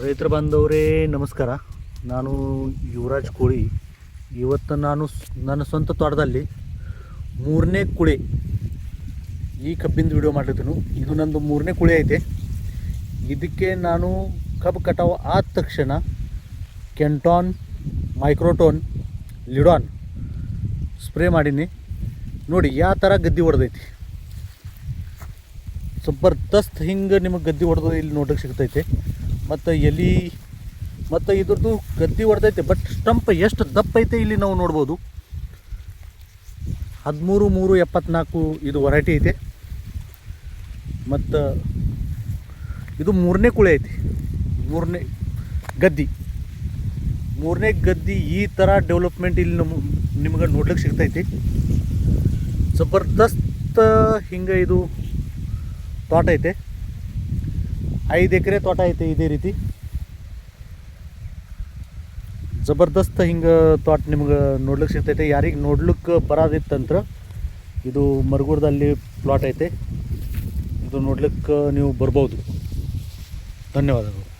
ರೈತರ ಬಾಂಧವರೇ, ನಮಸ್ಕಾರ. ನಾನು ಯುವರಾಜ್ ಕೋಳಿ. ಇವತ್ತು ನಾನು ನನ್ನ ಸ್ವಂತ ತೋಟದಲ್ಲಿ ಮೂರನೇ ಕುಳಿ ಈ ಕಬ್ಬಿಂದು ವಿಡಿಯೋ ಮಾಡಿರ್ತೀನಿ. ಇದು ನಂದು ಮೂರನೇ ಕುಳಿ ಐತೆ. ಇದಕ್ಕೆ ನಾನು ಕಬ್ಬು ಕಟಾವು ಆದ ತಕ್ಷಣ ಕೆಂಟಾನ್, ಮೈಕ್ರೋಟೋನ್, ಲಿಡಾನ್ ಸ್ಪ್ರೇ ಮಾಡೀನಿ. ನೋಡಿ, ಯಾವ ಥರ ಗದ್ದೆ ಹೊಡೆದೈತಿ. ಜಬರ್ದಸ್ತ್ ಹಿಂಗೆ ನಿಮಗೆ ಗದ್ದೆ ಹೊಡೆದು ಇಲ್ಲಿ ನೋಡಕ್ಕೆ ಸಿಗ್ತೈತೆ. ಮತ್ತು ಎಲಿ, ಮತ್ತು ಇದ್ರದ್ದು ಗದ್ದಿ ಹೊಡೆದೈತೆ ಬಟ್ ಸ್ಟಂಪ್ ಎಷ್ಟು ದಪ್ಪ ಐತೆ ಇಲ್ಲಿ ನಾವು ನೋಡ್ಬೋದು. ಹದಿಮೂರು, ಮೂರು, ಎಪ್ಪತ್ನಾಲ್ಕು ಇದು ವರೈಟಿ ಐತೆ. ಮತ್ತು ಇದು ಮೂರನೇ ಕುಳಿ ಐತಿ. ಮೂರನೇ ಗದ್ದಿ. ಮೂರನೇ ಗದ್ದಿ ಈ ಥರ ಡೆವಲಪ್ಮೆಂಟ್ ಇಲ್ಲಿ ನಮ್ಮ ನಿಮ್ಗೆ ನೋಡ್ಲಿಕ್ಕೆ ಸಿಗ್ತೈತಿ. ಜಬರ್ದಸ್ತ್ ಹಿಂಗೆ ಇದು ತೋಟ ಐತೆ. ಐದು ಎಕರೆ ತೋಟ ಐತೆ ಇದೇ ರೀತಿ. ಜಬರ್ದಸ್ತ್ ಹಿಂಗೆ ತೋಟ ನಿಮ್ಗೆ ನೋಡ್ಲಿಕ್ಕೆ ಸಿಗ್ತೈತೆ. ಯಾರಿಗೆ ನೋಡ್ಲಿಕ್ಕೆ ಬರೋದಿತ್ತಂದ್ರೆ ಇದು ಮರಗೂರದಲ್ಲಿ ಪ್ಲಾಟ್ ಐತೆ. ಇದು ನೋಡ್ಲಿಕ್ಕೆ ನೀವು ಬರ್ಬೋದು. ಧನ್ಯವಾದಗಳು.